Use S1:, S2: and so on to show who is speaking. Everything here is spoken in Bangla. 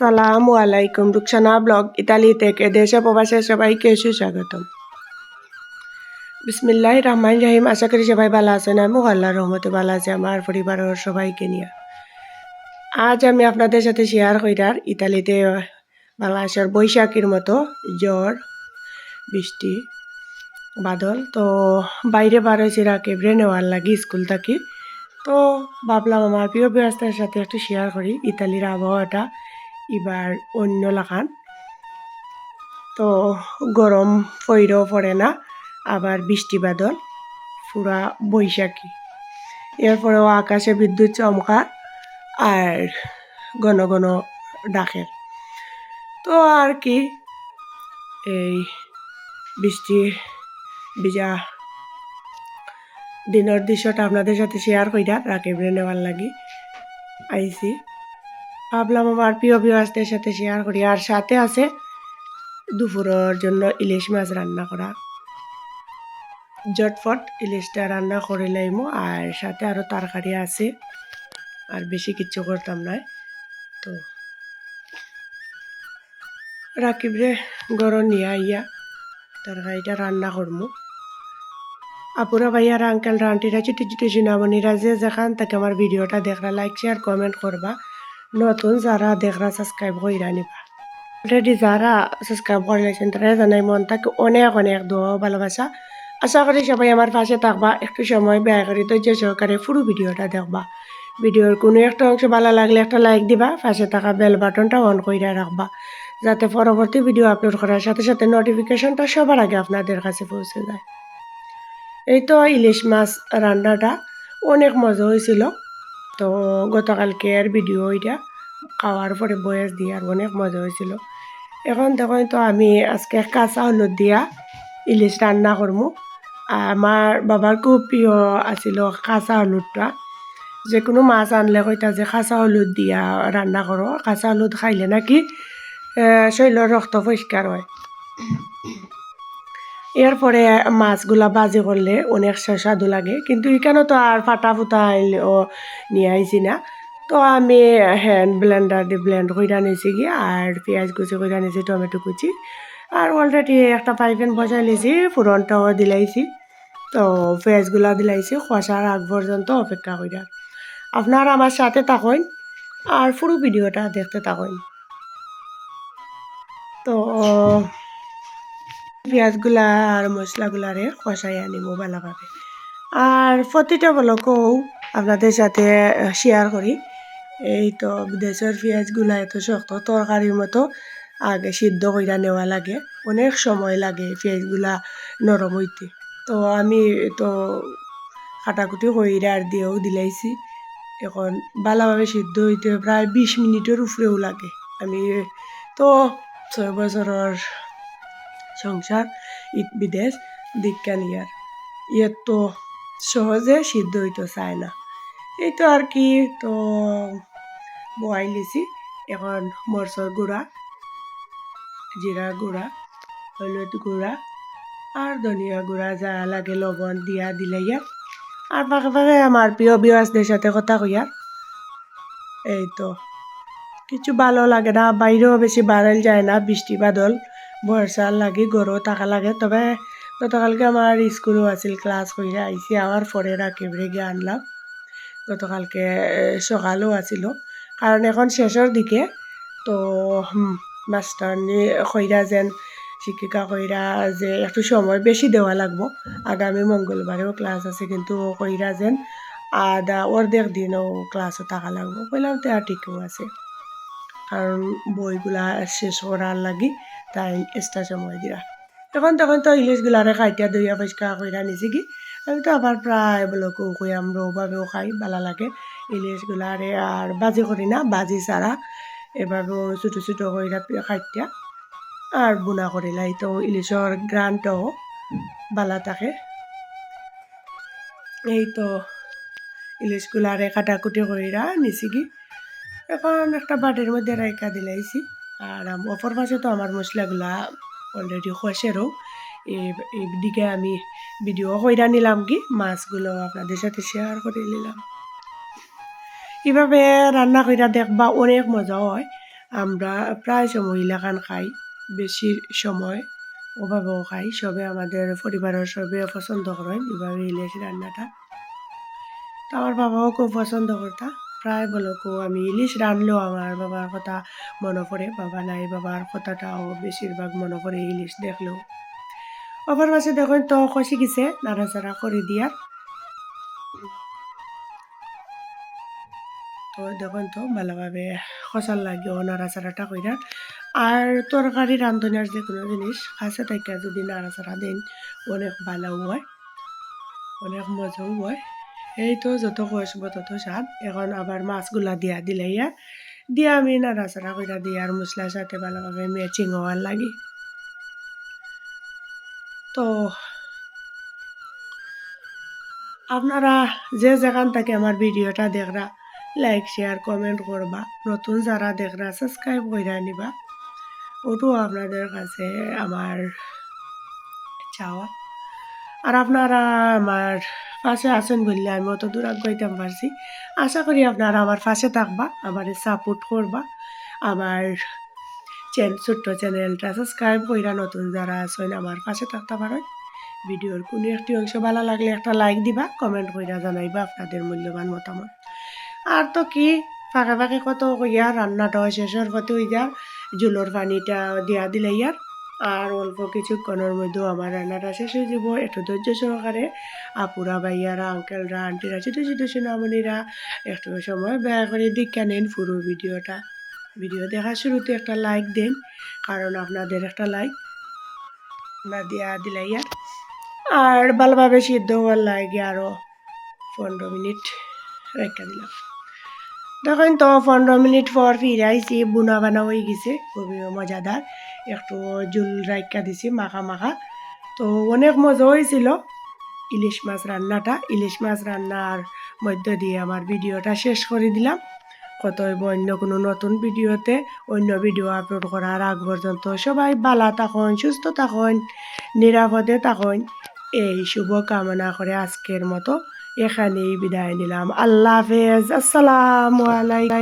S1: আসসালামু আলাইকুম রুকসানা ব্লগ ইতালি থেকে দেশে প্রবাসে সবাইকে সুস্বাগতম। বিসমিল্লাহ রহমান রাহিম, আশা করি সবাই ভালো আছেন। আমি আল্লাহর রহমতে ভালো আছে, আমার পরিবারের সবাইকে নিয়ে। আজ আমি আপনাদের সাথে শেয়ার কইরার ইতালিতে বাংলাদেশের বৈশাখীর মতো জ্বর, বৃষ্টি, বাদল। তো বাইরে বার হয়েছি রাকেবরে নেওয়ার লাগি স্কুল থাকি। তো ভাবলাম আমার প্রিয় ব্যবস্থার সাথে একটু শেয়ার করি, ইতালির আবহাওয়াটা। এবার অন্য লাগান। তো গরম ফইরও পড়ে না, আবার বৃষ্টি বাদল, পুরা বৈশাখী। এরপরেও আকাশে বিদ্যুৎ চমকা আর ঘন ঘন ডাকের। তো আর কি, এই বৃষ্টি বিজা দিনের দৃশ্যটা আপনাদের সাথে শেয়ার কইরা রাকেবরে নেওয়ার লাগি। আইছি ভাবলাম আমার প্রিয় বিবাসদের সাথে শেয়ার করি। আর সাথে আছে দুপুরের জন্য ইলিশ মাছ রান্না করা। জটফট ইলিশটা রান্না করে লাইমো। আর সাথে আরও তরকারি আছে। আর বেশি কিচ্ছু করতাম না। তো রাকিবরে গরম নিয়ে আইয়া তরকারিটা রান্না করমু। আপুরা ভাইয়ার আঙ্কেলরা আন্টিরা ছোটো ছোটো সোনামণিরা, যে যেখান থেকে আমার ভিডিওটা দেখরা লাইক শেয়ার কমেন্ট করবা। নতুন যারা দেখরা সাবস্ক্রাইব কইরা নিবা। অলরেডি যারা সাবস্ক্রাইব করে লাইছেন তারা জানাই মন তাকে অনেক অনেক দোয়া ভালোবাসা। আশা করি সবাই আমার পাশে থাকবা, একটু সময় ব্যয় করি ধৈর্য সহকারে পুরো ভিডিওটা দেখবা। ভিডিওর কোনো একটা অংশ ভালো লাগলে একটা লাইক দিবা, পাশে থাকা বেল বাটনটা অন করে রাখবা, যাতে পরবর্তী ভিডিও আপলোড করার সাথে সাথে নোটিফিকেশনটা সবার আগে আপনাদের কাছে পৌঁছে যায়। এই তো ইলিশ মাছ রান্নাটা অনেক মজা হয়েছিল। তো গতকালকের ভিডিও এটা খাওয়ার পরে বয়স দিয়ে আর অনেক মজা হয়েছিল। এখন দেখুন তো আমি আজকে কাঁচা হলুদ দিয়া ইলিশ রান্না করব আমার বাবার খুব প্রিয় আছিল কাঁচা হলুদটা। যে কোনো মাছ আনলে কইতা যে কাঁচা হলুদ দিয়া রান্না করো, কাঁচা হলুদ খাইলে নাকি শৈলৰ রক্ত পরিষ্কার হয়। এরপরে মাছগুলা বাজি করলে অনেক সুস্বাদু লাগে। কিন্তু এখানে তো আর ফাটা ফুটা ও নিয়ে আইছি না। তো আমি হ্যান্ড ব্লেন্ডার দিয়ে ব্লেন্ড করে নিয়েছি গিয়ে, আর পেঁয়াজ কুচি করে নিয়েছি টমেটো কুচি। আর অলরেডি একটা পাইপেন বসাই নিয়েছি ফুরনটাও দিলাইছি। তো পেঁয়াজগুলা দিলাইছি, খসার আগ পর্যন্ত অপেক্ষা করি আপনারা আমার সাথে থাকুন, আর পুরো ভিডিওটা দেখতে থাকুন। তো পেঁয়াজগুলা আর মশলাগুলারে কষাই আনিব ভালোভাবে। আর প্রতিটা বলকও আপনাদের সাথে শেয়ার করি। এই তো বিদেশের পেঁয়াজগুলা এত শক্ত, তরকারির মতো আগে সিদ্ধ কইরা নেওয়া লাগে। অনেক সময় লাগে পেঁয়াজগুলা নরম হইতে। তো আমি তো কাটাকুটি কইরা আর দিয়েও দিলাইছি। এখন ভালোভাবে সিদ্ধ হইতে প্রায় বিশ মিনিটের উপরেও লাগে। আমি তো ছয় বছরের সংসার ঈদ বিদেশ দীক্ষা নিয়ার ইয়ে তো সহজে সিদ্ধ হইতে চায় না। এই তো আর কি, তো বয়াই লিছি, এখন মরচর গুঁড়া জিরা গুঁড়া, হলুদ গুঁড়া আর ধনিয়া গুঁড়া যা লাগে লবণ দিয়া দিলে ইয়ার আর পাকে পাকে আমার প্রিয় বিয়াসদের সাথে কথা কইয়ার এই তো কিছু ভালো লাগে না বাইরেও বেশি বাড়াল যায় না, বৃষ্টি বাদল। বর্ষার লাগে গরু থাকা লাগে। তবে গতকালকে আমার স্কুলও আছিল ক্লাস করে আইসি আমার পরে রাখিবরে গিয়ে আনলাম গতকালকে সকালও আছিল। কারণ এখন শেষের দিকে তো মাস্টার কইরা যেন, শিক্ষিকা কইরা যে, একটু সময় বেশি দেওয়া লাগবো। আগামী মঙ্গলবারেও ক্লাস আছে, কিন্তু কইরা যেন আদা অর্ধেক দিনও ক্লাসও থাকা লাগবো। কইলাম তো ঠিকও আছে। কারণ বইগুলা শেষ করার লাগি তাই এক্সট্রা সময় দিয়া তখন তখন তো ইলিশগুলারে খাইতিয়া দইয়া পরিষ্কার কইরা নিছি কি আমি তো আবার প্রায় বলকও কই আমরা ওভাবেও খাই ভালো লাগে। ইলিশগুলারে আর বাজি করি না, বাজি ছাড়া এভাবেও ছোটো ছোটো কইরা খাইতিয়া আর বোনা করিলাই তো ইলিশর গ্রানটাও ভালো থাকে এই তো ইলিশগুলারে কাটাকুটি কইরা নিছি কি এখন একটা বাটির মধ্যে রাইকা দিলাইছি। আর অপর পাশে তো আমার মশলাগুলা অলরেডি খসেরও এদিকে আমি ভিডিও কইরা নিলাম কি, মাছগুলো আপনাদের সাথে শেয়ার করে নিলাম। এভাবে রান্না কইরা দেখবা অনেক মজা হয়। আমরা প্রায় সময় লাগান খাই, বেশি সময় ওভাবেও খাই, সবে আমাদের পরিবারের সবে পছন্দ করেন এভাবে ইলিশ রান্নাটা। তো আমার বাবাও খুব পছন্দ করতা। প্রায় বলো কো আমি ইলিশ রানলেও আমার বাবার কথা মনে পড়ে, বাবা নাই, বাবার কথাটাও বেশিরভাগ মনে পড়ে ইলিশ দেখলেও। অপর পাশে দেখুন তো কষি গেছে, নাড়াচাড়া করে দিয়ার তো দেখুন তো, ভালোভাবে খসার লাগেও নাড়াচাড়াটা কইরা। আর তরকারি রান্ধনের যে কোনো জিনিস কাছে থেকে যদি নাড়াচাড়া দেন, অনেক ভালো হয়, অনেক মজাও হয়। এই তো যত কষব তত স্বাদ এখন আবার মাছগুলা দিয়া দিলে ইয়া। দিয়া আমি নাড়াচাড়া কইরা দিই আর মশলার সাথে ভালোভাবে ম্যাচিং হওয়ার লাগে। তো, আপনারা যে যেখান থেকে আমার ভিডিওটা দেখরা লাইক শেয়ার কমেন্ট করবা নতুন যারা দেখরা সাবস্ক্রাইব করে নিবা ওটু আপনাদের কাছে আমার চাওয়া আর আপনারা আমার পাশে আছেন বললে আমি অত দূর আগাইতাম পারছি। আশা করি আপনারা আমার পাশে থাকবা, আমার সাপোর্ট করবা। আমার চ্যান, ছোট্ট চ্যানেলটা সাবস্ক্রাইব কইরা নতুন যারা আছেন আমার পাশে থাকতে পারেন। ভিডিওর কোনো একটি অংশ ভালো লাগলে একটা লাইক দিবা কমেন্ট কইরা জানাইবা আপনাদের মূল্যবান মতামত। আর তো কি, ফাঁকে ফাঁকে কত ইয়া রান্নাটা শেষের পথে ওই যা জুলোর পানিটা দিয়া দিলে ইয়ার। আর অল্প কিছুক্ষণের মধ্যেও আমার রান্নাটা শেষ হয়ে যাব। একটু ধৈর্য সহকারে আপুরা, ভাইয়ারা আঙ্কেলরা আন্টিরা ছোটো ছোটো সোনামণিরা একটু সময় ব্যয় করে দীক্ষা নেন পুরো ভিডিওটা। ভিডিও দেখার শুরুতে একটা লাইক দেন, কারণ আপনাদের একটা লাইক না দিয়া দিলে ইয়ার। আর ভালোভাবে সিদ্ধ হওয়ার লাগে আরও পনেরো মিনিট রেখে দিলাম। দেখেন তো পনেরো মিনিট পর ফিরে আইসি বুনা বানা হয়ে গেছে, খুবই মজাদার। একটু জুল রাইকা দিছি, মাখা মাখা। তো অনেক মজা হয়েছিল ইলিশ মাছ রান্নাটা। ইলিশ মাছ রান্নার মধ্য দিয়ে আমার ভিডিওটা শেষ করে দিলাম। কত অন্য কোনো নতুন ভিডিওতে, অন্য ভিডিও আপলোড করার আগ পর্যন্ত সবাই ভালো থাকুন, সুস্থ থাকুন, নিরাপদে থাকুন। এই শুভ কামনা করে আজকের মতো। এখানেই বিদায় নিলাম আল্লাহ হাফেজ আসসালামু আলাইকুম